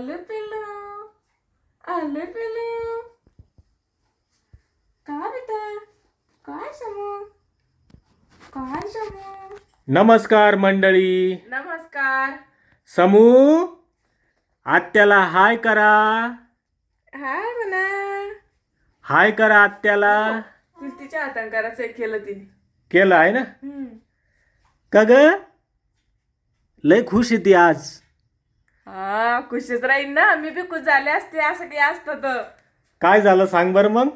आले पिल्लू आले पिल्लू काय बेटा काय समू काय समू नमस्कार मंडळी नमस्कार समू आत्याला हाय करा हाय म्हणा हाय करा आत्याला तिच्या हातान करायचं केलं तिने केलं आहे ना हम्म. का ग लय खुश आहे ती आज हा खुशच राहील ना. मी बी खुश झाले असते असं काही असतं तर. काय झालं सांग बरं मग.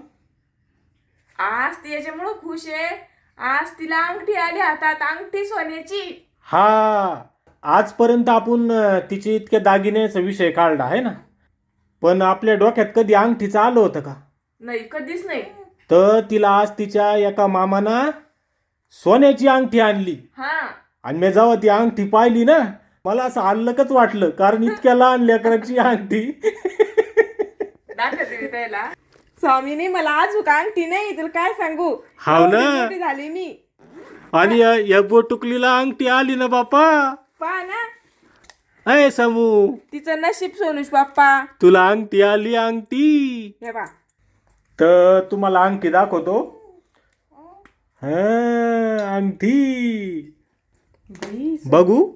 आज ती याच्यामुळं खुश आहे. आज तिला अंगठी आली हातात अंगठी सोन्याची. हा आजपर्यंत आपण अं, तिचे इतके दागिन्याचा विषय काढला आहे ना? पण आपल्या डोक्यात कधी अंगठीचं आलं होतं का? नाही कधीच नाही. तर तिला आज तिच्या एका मामानं सोन्याची अंगठी आणली. हा. आणि मी जेव्हा ती अंगठी पाहिली ना मला असं अल्लकच वाटलं कारण इतक्या लहान लेकराची अंगठी दाखवते मी त्याला स्वामीने मला आज अंगठी नाही तुला काय सांगू? हाव ना. एवढी मोठी झाली मी. आणि या- या बोटुकलीला अंगठी आली ना बापा. पहा ना. अय समू. तिचं नशीब सोनूश बाप्पा. तुला अंगठी आली अंगठी हे बा तर तुम्हाला अंगठी दाखवतो. हा अंगठी बघू.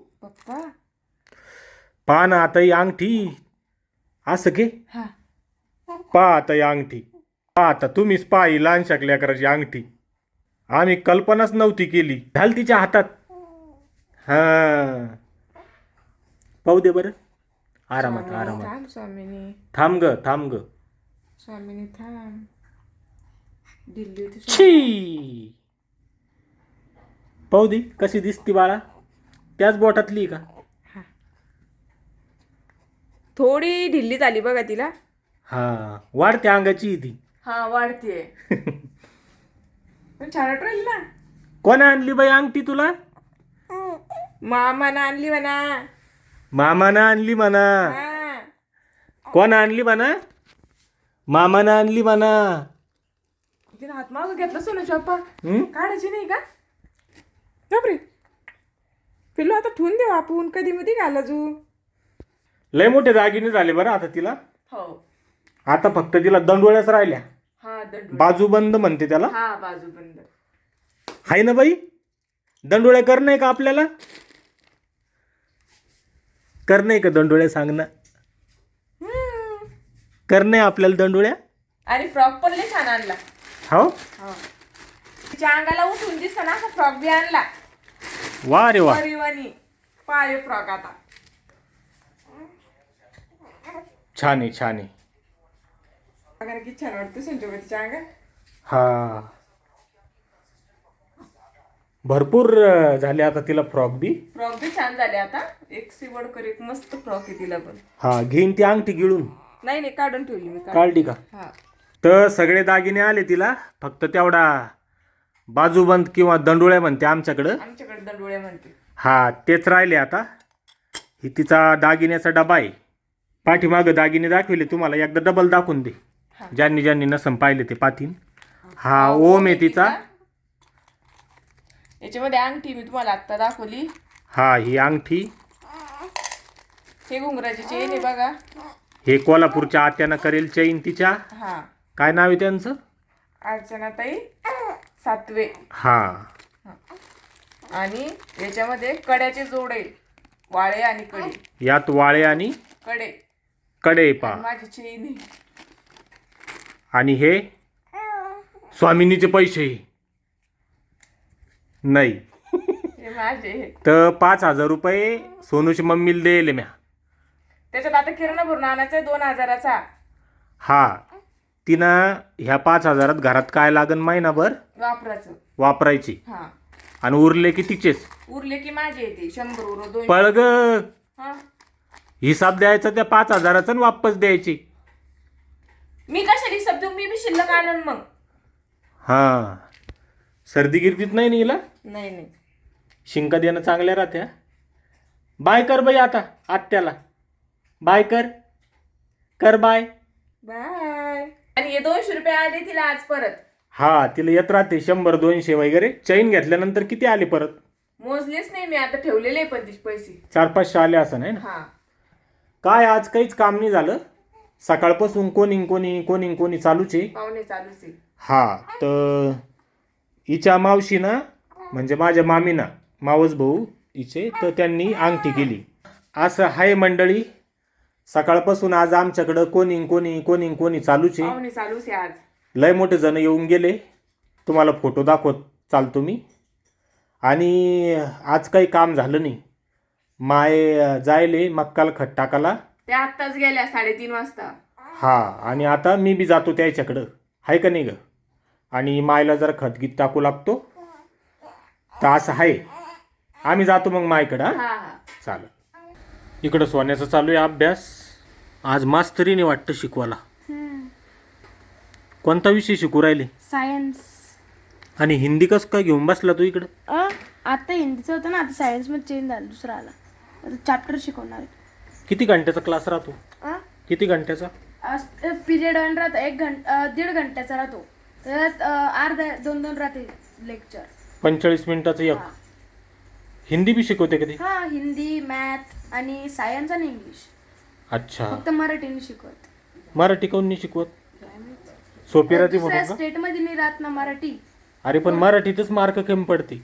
पहा ना आता ही अंगठी असं घे हा. पहा आता ही अंगठी पहा आता तुम्हीच पहा ही लहान लेकराची अंगठी आम्ही कल्पनाच नव्हती केली. घाल तिच्या हातात. हा. पाहू दे बरं. आरामात आरामात. थांब स्वामीनी. थांब ग थांब ग. स्वामीनी थांब. दिल्ली होती छी. पाहू दे कशी दिसती बाळा. त्याच बोटातली का? थोडी ढिल्ली झाली बघा तिला. हा वाढते अंगाची ती. हा वाढते. पण छान राहिली ना? कोण आणली बाई अंगठी तुला? मामानं आणली म्हणा. मामानं आणली म्हणा. हा. कोण आणली म्हणा? मामानं आणली म्हणा. तिने हात मागं घेतला सोनूश बाप्पा हं? काढायची नाही का? बापरे पिल्लू आता ठेवून देऊ आपण. कधी मध्ये घालाजू लय मोठे दागिने झाले बरं आता तिला. हो. आता फक्त तिला दंडोळ्याच राहिल्या. हा दंडू बाजूबंद म्हणते त्याला. हा बाजू बंद. हाय ना बाई? दंडोळ्या कर नाही का आपल्याला? कर नाही का दंडोळ्या सांग ना? हम्म. कर नाही आपल्याला दंडोळ्या? आणि फ्रॉक पण लय छान आणला. हो? हो. तिच्या अंगाला उठून दिसत ना असा फ्रॉक बी आणला. वा रे वा. परिवानी पाय फ्रॉक आता. छान आहे छान आहे. छान वाटतं अंगात हा. भरपूर अं, झाले आता तिला फ्रॉक बी. फ्रॉक बी छान झाले आता. एक सिवडकर एक मस्त फ्रॉक आहे तिला पण. हा घेईन ती अंगठी गिळून. नाही नाही काढून ठेवली मी. काढली का? हा. तर सगळे दागिने आले तिला. फक्त तेवढा बाजूबंद किंवा दंडोळ्या म्हणते आमच्याकडं. आमच्याकडे दंडोळ्या म्हणते. हा तेच राहिले आता. ही तिचा दागिन्याचा डबा आहे. पाठीमागं दागिने दाखविले तुम्हाला एकदा डबल दाखवून दे. ज्यांनी ज्यांनी नसम पाहिले ते पातीन. हा. ओम आहे तिचा. याच्यामध्ये? अंगठी मी तुम्हाला आत्ता दाखवली. हा ही अंगठी. हे घुंगराची चेन आहे बघा. हे कोल्हापूरच्या आत्यानं करेल चैन तिच्या. हा. काय नाव आहे त्यांचं? अर्चनाताई सातवे. हा. आणि याच्यामध्ये कड्याचे जोड आहे वाळे आणि कडे. यात वाळे आणि कडे. कडे पा आणि माझी चेन. आणि हे? स्वामिनीचे पैसे. नाही. हे माझे. तर पाच हजार रुपये सोनूची मम्मीला देले म्या. त्याच्यात आता किराणा भरून आणायचा आहे दोन हजाराचा. हा. तिनं ह्या पाच हजारात घरात काय लागन महिनाभर? वापरायची. हा. आणि उरले की तिचेच. उरले की माझे येते शंभर उर दोन पळ ग. हा. हिसाब द्यायचा त्या पाच हजाराचा आणि वापस द्यायची. मी कशा हिसाब देऊ? मी बी शिल्लक आणन मग. हा. सर्दी गिर्दीत नाही हिला नाही नाही. शिंका देणं चांगल्या राहत्या. बाय कर बाई आता आत्याला. बाय कर. कर बाय. बाय. आणि हे दोनशे रुपये आले तिला आज परत. हा तिला येत राहते शंभर दोनशे वगैरे. चैन घेतल्यानंतर किती आले परत? मोजलेच नाही मी आता ठेवलेले पण तिचे पैसे. चार पाचशे आले असं नाही ना? हा. काय आज काहीच काम नाही झालं. सकाळपासून कोणी कोणी कोणी कोणी चालूच आहे. पाहुणे चालूच आहे. हा तर हिच्या मावशीनं म्हणजे माझ्या मामीना मावस भाऊ हिचे तर त्यांनी अंगठी केली. असं हाय मंडळी सकाळपासून आज आमच्याकडं कोणी कोणी कोणी कोणी चालूच आहे. पाहुणे चालूच आहे आज. लय मोठे जण येऊन गेले. तुम्हाला फोटो दाखवत चालतो मी. आणि आज काही काम झालं नाही. माय जायले मक्काला खत टाकाला त्या आत्ताच गेल्या साडेतीन वाजता. हा आणि आता मी बी जातो त्याच्याकडं. आहे का नाही ग? आणि मायला जरा खतगीत टाकू लागतो. तर असं आहे. आम्ही जातो मग मायकडं हा? हा हा. चालेल. इकडं सोन्याचा चालू आहे अभ्यास. आज मास्तरीने वाटतं शिकवायला. कोणता विषय शिकू राहिले? सायन्स. आणि हिंदी कसं काय घेऊन बसला तू इकडं? आता हिंदीचं होतं ना आता सायन्समध्ये चेंज झालं दुसरा आला. चॅप्टर शिकवणार किती घंट्याचा क्लास राहतो? किती घंट्याचा? पिरियड वन राहतो एक घंटा दीड घंट्याचा राहतो. अ, अर्धा दोन दोन राहते लेक्चर पंचेचाळीस मिनिटाचं एक. हिंदी बी शिकवते कधी? हा हिंदी मॅथ आणि सायन्स आणि इंग्लिश अच्छा. फक्त मराठीने शिकवत. मराठी काऊन नाही शिकवत? सोपी राहते दुसऱ्या म्हणून का? स्टेटमध्ये नाही राहत ना मराठी. अरे पण मराठीतच मार्क कमी पडते.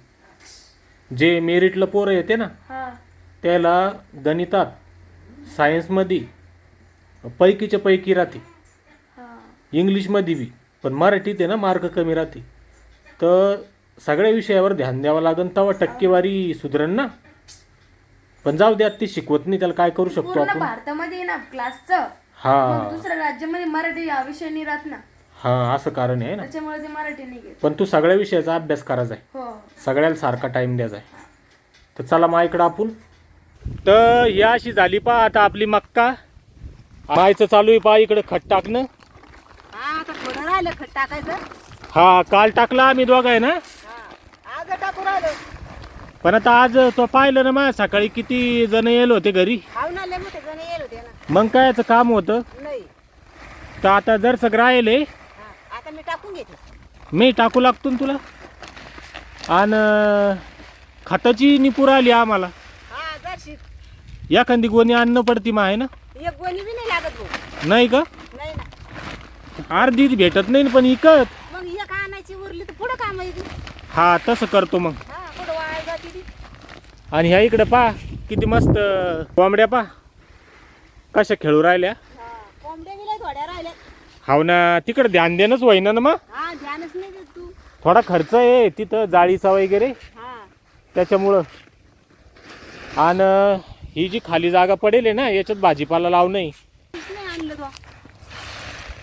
जे मेरिटला पोरं येते ना हा. त्याला गणितात सायन्समध्ये पैकीच्या पैकी राहते. इंग्लिशमध्ये बी. पण मराठीत आहे ना मार्क कमी राहते. तर सगळ्या विषयावर ध्यान द्यावं लागेल तेव्हा टक्केवारी सुधरण ना. पण जाऊ द्या ते शिकवत नाही त्याला काय करू शकतो पूर्ण आपण? भारतामध्ये आहे ना क्लासचं मग हा दुसऱ्या राज्यामध्ये मराठी हा विषय नाही राहत ना. हा असं कारण आहे ना. त्याच्यामुळे ते मराठी नाही घेत. पण तू सगळ्या विषयाचा अभ्यास करायचा आहे. हो. सगळ्याला सारखा टाइम द्यायचा आहे. तर चला मायकडं आपण तर ही अशी झाली पा आता आपली मक्का. मायचं चालू आहे पा इकडं खत टाकणं. हा आता थोडं राहिलं खत टाकायचं. हा काल टाकला आम्ही दोघं आहे ना? हा आज टाकू राहिलो. पण आता आज तो पाहिलं ना मा सकाळी किती जण येल होते घरी? हाव ना लय मोठे जण येल होते ना. मग काय याचं काम होतं? नाही. तर आता जर सगळं राहिले हा आता मी टाकून घेते. मी टाकू लागतो ना तुला? आणि खताची निपूर आली आम्हाला. एखादी गोणी आणणं पडती मा आहे ना? एक गोणी बी नाही लागत भाऊ. नाही का? नाही ना अर्धी भेटत नाही ना पण इकत. मग एक आणायची उरली तर पुढं काम आहे ती. हा तसं करतो मग. हा पुढं वाया जाते ती. आणि ह्या इकडे पा किती मस्त कोंबड्या पा कशा खेळू राहिल्या? हा कोंबड्या बी लय थोड्या राहिल्या हाव ना तिकडे ध्यान देणंच होईना ना मग. हा ध्यानच नाही देत तू. थोडा खर्च आहे तिथं जाळीचा वगैरे. हा. त्याच्यामुळं. आणि ही जी खाली जागा पडेल आहे ना याच्यात भाजीपाला लावू नाही काहीच नाही आणलं तो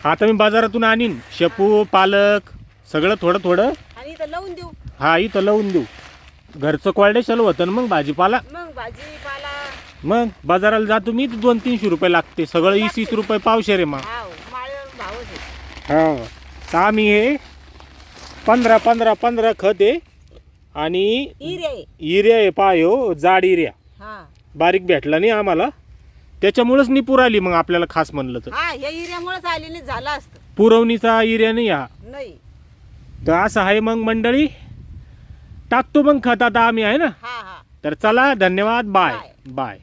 आता मी बाजारातून आणीन. शेपू पालक सगळं थोडं थोडं. आणि इथं लावून देऊ. हा इथं लावून देऊ. घरचं क्वालडेशल होतं ना मग भाजीपाला? मग भाजीपाला. मग बाजाराला जातो मी तर दोन तीनशे रुपये लागते. सगळं वीस वीस रुपये पावशेर आहे मग. हा हा तर आम्ही हे पंधरा पंधरा पंधरा खत आहे आणि हिरे आहे पायो जाड युरिया हा. बारीक भेटला नाही आम्हाला. त्याच्यामुळेच नाही पुराली मग आपल्याला खास म्हणलं तर. हा या हिऱ्यामुळेच आलेली झालं असतं. पुरवणीचा युरिया नाही हा. नाही. तर असं आहे मग मंडळी. टाकतो मग खत आता आम्ही आहे ना? हा हा. तर चला धन्यवाद बाय. बाय.